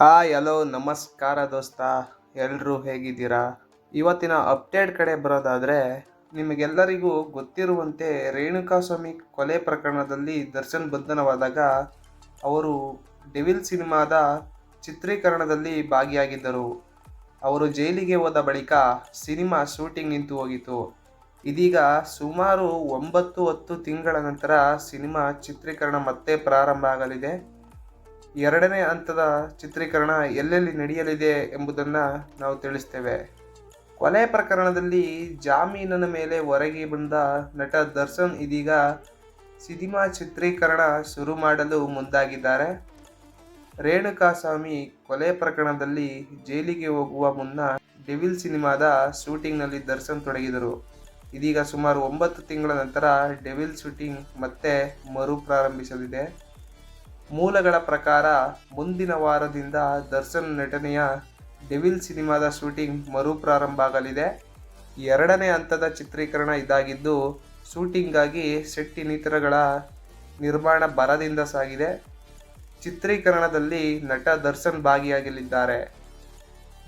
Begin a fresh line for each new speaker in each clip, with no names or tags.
Hi, hello, ನಮಸ್ಕಾರ ದೋಸ್ತ. ಎಲ್ಲರೂ ಹೇಗಿದ್ದೀರಾ? ಇವತ್ತಿನ ಅಪ್ಡೇಟ್ ಕಡೆ ಬರೋದಾದರೆ, ನಿಮಗೆಲ್ಲರಿಗೂ ಗೊತ್ತಿರುವಂತೆ ರೇಣುಕಾ ಸ್ವಾಮಿ ಕೊಲೆ ಪ್ರಕರಣದಲ್ಲಿ ದರ್ಶನ್ ಬಂಧನವಾದಾಗ ಅವರು ಡೆವಿಲ್ ಸಿನಿಮಾದ ಚಿತ್ರೀಕರಣದಲ್ಲಿ ಭಾಗಿಯಾಗಿದ್ದರು. ಅವರು ಜೈಲಿಗೆ ಹೋದ ಬಳಿಕ ಸಿನಿಮಾ ಶೂಟಿಂಗ್ ನಿಂತು ಹೋಗಿತ್ತು. ಇದೀಗ ಸುಮಾರು ಒಂಬತ್ತು ಹತ್ತು ತಿಂಗಳ ನಂತರ ಸಿನಿಮಾ ಚಿತ್ರೀಕರಣ ಮತ್ತೆ ಪ್ರಾರಂಭ ಆಗಲಿದೆ. ಎರಡನೇ ಹಂತದ ಚಿತ್ರೀಕರಣ ಎಲ್ಲೆಲ್ಲಿ ನಡೆಯಲಿದೆ ಎಂಬುದನ್ನು ನಾವು ತಿಳಿಸ್ತೇವೆ. ಕೊಲೆ ಪ್ರಕರಣದಲ್ಲಿ ಜಾಮೀನಿನ ಮೇಲೆ ಹೊರಗೆ ಬಂದ ನಟ ದರ್ಶನ್ ಇದೀಗ ಸಿನಿಮಾ ಚಿತ್ರೀಕರಣ ಶುರು ಮಾಡಲು ಮುಂದಾಗಿದ್ದಾರೆ. ರೇಣುಕಾಸ್ವಾಮಿ ಕೊಲೆ ಪ್ರಕರಣದಲ್ಲಿ ಜೈಲಿಗೆ ಹೋಗುವ ಮುನ್ನ ಡೆವಿಲ್ ಸಿನಿಮಾದ ಶೂಟಿಂಗ್ನಲ್ಲಿ ದರ್ಶನ್ ತೊಡಗಿದರು. ಇದೀಗ ಸುಮಾರು ಒಂಬತ್ತು ತಿಂಗಳ ನಂತರ ಡೆವಿಲ್ ಶೂಟಿಂಗ್ ಮತ್ತೆ ಮರುಪ್ರಾರಂಭಿಸಲಿದೆ. ಮೂಲಗಳ ಪ್ರಕಾರ ಮುಂದಿನ ವಾರದಿಂದ ದರ್ಶನ್ ನಟನೆಯ ಡೆವಿಲ್ ಸಿನಿಮಾದ ಶೂಟಿಂಗ್ ಮರುಪ್ರಾರಂಭ ಆಗಲಿದೆ. ಎರಡನೇ ಹಂತದ ಚಿತ್ರೀಕರಣ ಇದಾಗಿದ್ದು ಶೂಟಿಂಗಾಗಿ ಸೆಟ್ ಇನ್ನಿತರಗಳ ನಿರ್ಮಾಣ ಬರದಿಂದ ಸಾಗಿದೆ. ಚಿತ್ರೀಕರಣದಲ್ಲಿ ನಟ ದರ್ಶನ್ ಭಾಗಿಯಾಗಲಿದ್ದಾರೆ.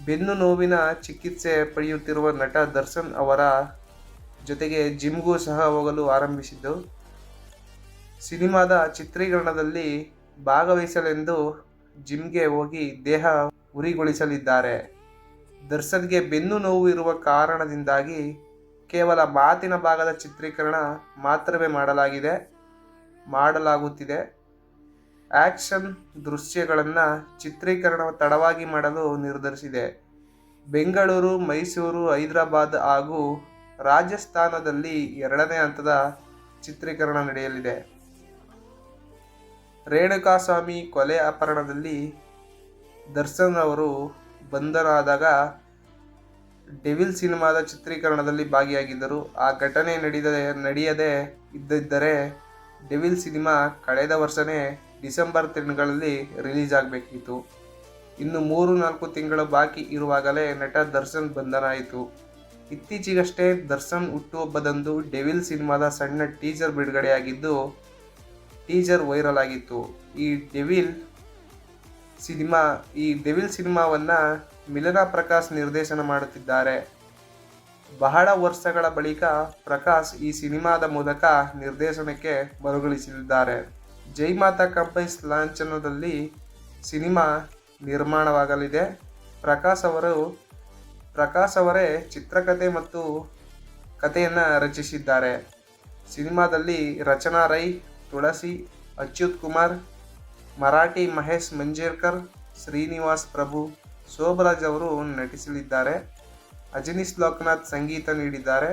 ಬೆನ್ನು ನೋವಿನ ಚಿಕಿತ್ಸೆ ಪಡೆಯುತ್ತಿರುವ ನಟ ದರ್ಶನ್ ಅವರ ಜೊತೆಗೆ ಜಿಮ್ಗೂ ಸಹ ಹೋಗಲು ಆರಂಭಿಸಿದ್ದು. ಸಿನಿಮಾದ ಚಿತ್ರೀಕರಣದಲ್ಲಿ ಭಾಗವಹಿಸಲೆಂದು ಜಿಮ್ಗೆ ಹೋಗಿ ದೇಹ ಉರಿಗೊಳಿಸಲಿದ್ದಾರೆ. ದರ್ಶನ್ಗೆ ಬೆನ್ನು ನೋವು ಇರುವ ಕಾರಣದಿಂದಾಗಿ ಕೇವಲ ಮಾತಿನ ಭಾಗದ ಚಿತ್ರೀಕರಣ ಮಾತ್ರವೇ ಮಾಡಲಾಗಿದೆ, ಮಾಡಲಾಗುತ್ತಿದೆ. ಆ್ಯಕ್ಷನ್ ದೃಶ್ಯಗಳನ್ನು ಚಿತ್ರೀಕರಣ ತಡವಾಗಿ ಮಾಡಲು ನಿರ್ಧರಿಸಿದೆ. ಬೆಂಗಳೂರು, ಮೈಸೂರು, ಹೈದರಾಬಾದ್ ಹಾಗೂ ರಾಜಸ್ಥಾನದಲ್ಲಿ ಎರಡನೇ ಹಂತದ ಚಿತ್ರೀಕರಣ ನಡೆಯಲಿದೆ. ರೇಣುಕಾಸ್ವಾಮಿ ಕೊಲೆ ಅಪಹರಣದಲ್ಲಿ ದರ್ಶನ್ ಅವರು ಬಂಧನಾದಾಗ ಡೆವಿಲ್ ಸಿನಿಮಾದ ಚಿತ್ರೀಕರಣದಲ್ಲಿ ಭಾಗಿಯಾಗಿದ್ದರು. ಆ ಘಟನೆ ನಡೆದ ನಡೆಯದೇ ಇದ್ದಿದ್ದರೆ ಡೆವಿಲ್ ಸಿನಿಮಾ ಕಳೆದ ವರ್ಷವೇ ಡಿಸೆಂಬರ್ ತಿಂಗಳಲ್ಲಿ ರಿಲೀಸ್ ಆಗಬೇಕಿತ್ತು. ಇನ್ನು ಮೂರು ನಾಲ್ಕು ತಿಂಗಳು ಬಾಕಿ ಇರುವಾಗಲೇ ನಟ ದರ್ಶನ್ ಬಂಧನ ಆಯಿತು ಇತ್ತೀಚೆಗಷ್ಟೇ ದರ್ಶನ್ ಹುಟ್ಟುಹಬ್ಬದಂದು ಡೆವಿಲ್ ಸಿನಿಮಾದ ಸಣ್ಣ ಟೀಸರ್ ಬಿಡುಗಡೆಯಾಗಿದ್ದು ಟೀಸರ್ ವೈರಲ್ ಆಗಿತ್ತು. ಈ ಡೆವಿಲ್ ಸಿನಿಮಾ, ಈ ಡೆವಿಲ್ ಸಿನಿಮಾವನ್ನು ಮಿಲನಾ ಪ್ರಕಾಶ್ ನಿರ್ದೇಶನ ಮಾಡುತ್ತಿದ್ದಾರೆ. ಬಹಳ ವರ್ಷಗಳ ಬಳಿಕ ಪ್ರಕಾಶ್ ಈ ಸಿನಿಮಾದ ಮೂಲಕ ನಿರ್ದೇಶನಕ್ಕೆ ಮರುಗಳಿಸಲಿದ್ದಾರೆ ಜೈ ಮಾತಾ ಕಂಪೈಸ್ ಲಾಂಛನದಲ್ಲಿ ಸಿನಿಮಾ ನಿರ್ಮಾಣವಾಗಲಿದೆ. ಪ್ರಕಾಶ್ ಅವರು, ಪ್ರಕಾಶ್ ಅವರೇ ಚಿತ್ರಕಥೆ ಮತ್ತು ಕಥೆಯನ್ನು ರಚಿಸಿದ್ದಾರೆ. ಸಿನಿಮಾದಲ್ಲಿ ರಚನಾ ರೈ ತುಳಸಿ, ಅಚ್ಯುತ್ ಕುಮಾರ್, ಮರಾಠಿ ಮಹೇಶ್ ಮಂಜೇರ್ಕರ್, ಶ್ರೀನಿವಾಸ್ ಪ್ರಭು ಶೋಭರಾಜ್ ಅವರು ನಟಿಸಲಿದ್ದಾರೆ. ಅಜನೀಶ್ ಲೋಕನಾಥ್ ಸಂಗೀತ ನೀಡಿದ್ದಾರೆ.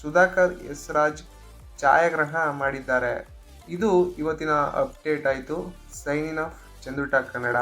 ಸುಧಾಕರ್ ಎಸ್ ರಾಜ್ ಛಾಯಾಗ್ರಹಣ ಮಾಡಿದ್ದಾರೆ. ಇದು ಇವತ್ತಿನ ಅಪ್ಡೇಟ್ ಆಯಿತು. ಇನ್ ಆಫ್ ಚಂದುಟ ಕನ್ನಡ.